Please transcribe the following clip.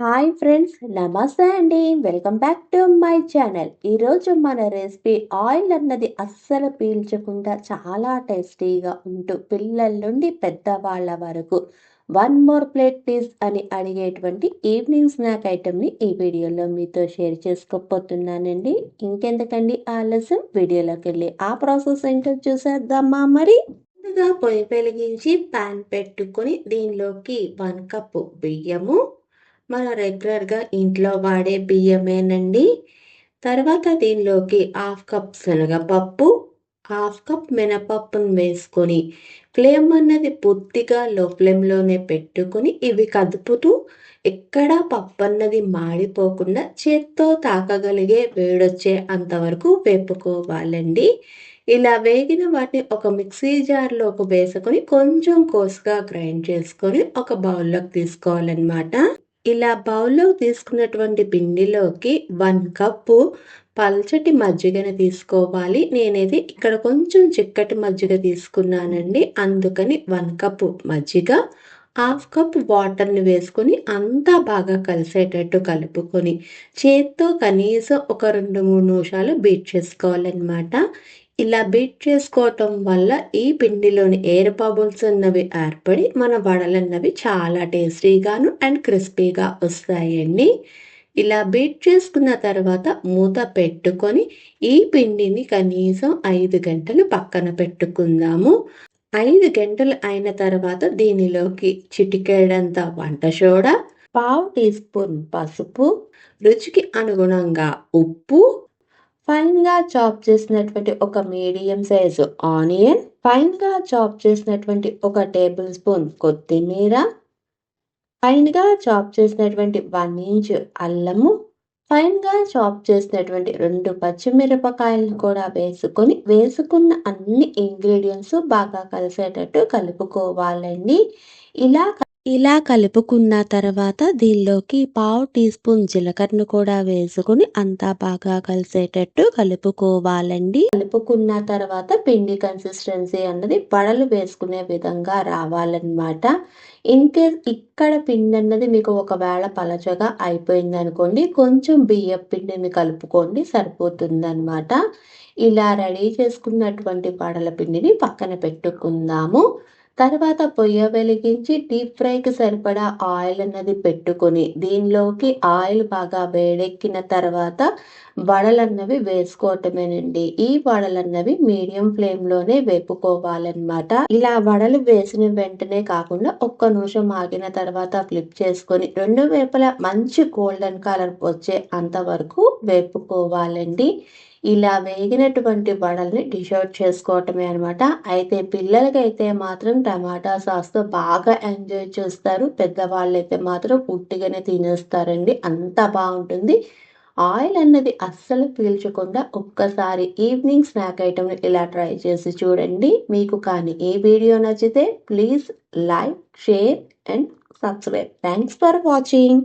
Hi friends నమస్తే అండి. Welcome back to my channel. ఈరోజు మన రెసిపీ ఆయిల్ అన్నది అస్సలు పీల్చకుండా చాలా టేస్టీగా ఉంటూ పిల్లల నుండి పెద్దవాళ్ళ వరకు వన్ మోర్ ప్లేట్ ప్లీజ్ అని అడిగేటువంటి ఈవినింగ్ స్నాక్ ఐటెంని ఈ వీడియోలో మీతో షేర్ చేసుకోపోతున్నానండి ఇంకెందుకండి ఆలస్యం? వీడియోలోకి వెళ్ళి ఆ ప్రాసెస్ ఏంటో చూసేద్దామా మరి? ముందుగా పొయ్యి వెలిగించి ప్యాన్ పెట్టుకొని దీనిలోకి వన్ కప్పు బియ్యము మన రెగ్యులర్గా ఇంట్లో వాడే బియ్యమేనండి. తర్వాత దీనిలోకి హాఫ్ కప్ శనగపప్పు హాఫ్ కప్ మినపప్పును వేసుకొని ఫ్లేమ్ అన్నది పూర్తిగా లో ఫ్లేమ్లోనే పెట్టుకుని ఇవి కదుపుతూ ఎక్కడ పప్పు అన్నది మాడిపోకుండా చేత్తో తాకగలిగే వేడొచ్చే అంతవరకు వేపుకోవాలండి. ఇలా వేగిన వాటిని ఒక మిక్సీ జార్లోకి వేసుకొని కొంచెం కోసుగా గ్రైండ్ చేసుకొని ఒక బౌల్లోకి తీసుకోవాలన్నమాట. ఇలా బౌల్లో తీసుకున్నటువంటి పిండిలోకి వన్ కప్పు పల్చటి మజ్జిగను తీసుకోవాలి. నేనైతే ఇక్కడ కొంచెం చిక్కటి మజ్జిగ తీసుకున్నానండి. అందుకని వన్ కప్పు మజ్జిగ హాఫ్ కప్ వాటర్ని వేసుకొని అంతా బాగా కలిసేటట్టు కలుపుకొని చేత్తో కనీసం ఒక రెండు మూడు నిమిషాలు బీట్ చేసుకోవాలన్నమాట. ఇలా బీట్ చేసుకోవటం వల్ల ఈ పిండిలోని ఎయిర్ బబుల్స్ అన్నవి ఏర్పడి మన వడలన్నవి చాలా టేస్టీగాను అండ్ క్రిస్పీగా వస్తాయండి. ఇలా బీట్ చేసుకున్న తర్వాత మూత పెట్టుకొని ఈ పిండిని కనీసం ఐదు గంటలు పక్కన పెట్టుకుందాము. ఐదు గంటలు అయిన తర్వాత దీనిలోకి చిటికేడంత వంట సోడా పావు టీ స్పూన్ పసుపు రుచికి అనుగుణంగా ఉప్పు ఫైన్గా చాప్ చేసినటువంటి ఒక మీడియం సైజు ఆనియన్ ఫైన్గా చాప్ చేసినటువంటి ఒక టేబుల్ స్పూన్ కొత్తిమీర ఫైన్గా చాప్ చేసినటువంటి వన్ ఇంచ్ అల్లము ఫైన్గా చాప్ చేసినటువంటి రెండు పచ్చిమిరపకాయలను కూడా వేసుకొని వేసుకున్న అన్ని ఇంగ్రీడియంట్స్ బాగా కలిసేటట్టు కలుపుకోవాలండి. ఇలా ఇలా కలుపుకున్న తర్వాత దీనిలోకి పావు టీ స్పూన్ జీలకర్రను కూడా వేసుకుని అంతా బాగా కలిసేటట్టు కలుపుకోవాలండి. కలుపుకున్న తర్వాత పిండి కన్సిస్టెన్సీ అన్నది వడలు వేసుకునే విధంగా రావాలన్నమాట. ఇన్కేస్ ఇక్కడ పిండి అన్నది మీకు ఒకవేళ పలచగా అయిపోయింది అనుకోండి కొంచెం బియ్యం పిండిని కలుపుకోండి సరిపోతుంది అనమాట ఇలా రెడీ చేసుకున్నటువంటి వడల పిండిని పక్కన పెట్టుకుందాము. తర్వాత పొయ్య వెలిగించి డీప్ ఫ్రైకి సరిపడా ఆయిల్ అన్నది పెట్టుకొని దీనిలోకి ఆయిల్ బాగా వేడెక్కిన తర్వాత వడలన్నవి వేసుకోవటమేనండి. ఈ వడలన్నవి మీడియం ఫ్లేమ్లోనే వేపుకోవాలన్నమాట. ఇలా వడలు వేసిన వెంటనే కాకుండా ఒక్క నిమిషం ఆగిన తర్వాత ఫ్లిప్ చేసుకొని రెండు వేపల మంచి గోల్డెన్ కలర్ వచ్చే అంతవరకు వేపుకోవాలండి. ఇలా వేగినటువంటి వడల్ని డిష్ అవుట్ చేసుకోవటమే అనమాట అయితే పిల్లలకైతే మాత్రం టమాటా సాస్తో బాగా ఎంజాయ్ చేస్తారు. పెద్దవాళ్ళు అయితే మాత్రం పుట్టిగానే తినేస్తారండి. అంత బాగుంటుంది. ఆయిల్ అన్నది అస్సలు పీల్చకుండా ఒక్కసారి ఈవినింగ్ స్నాక్ ఐటమ్ని ఇలా ట్రై చేసి చూడండి. మీకు కానీ ఈ వీడియో నచ్చితే please like share and subscribe. Thanks for watching.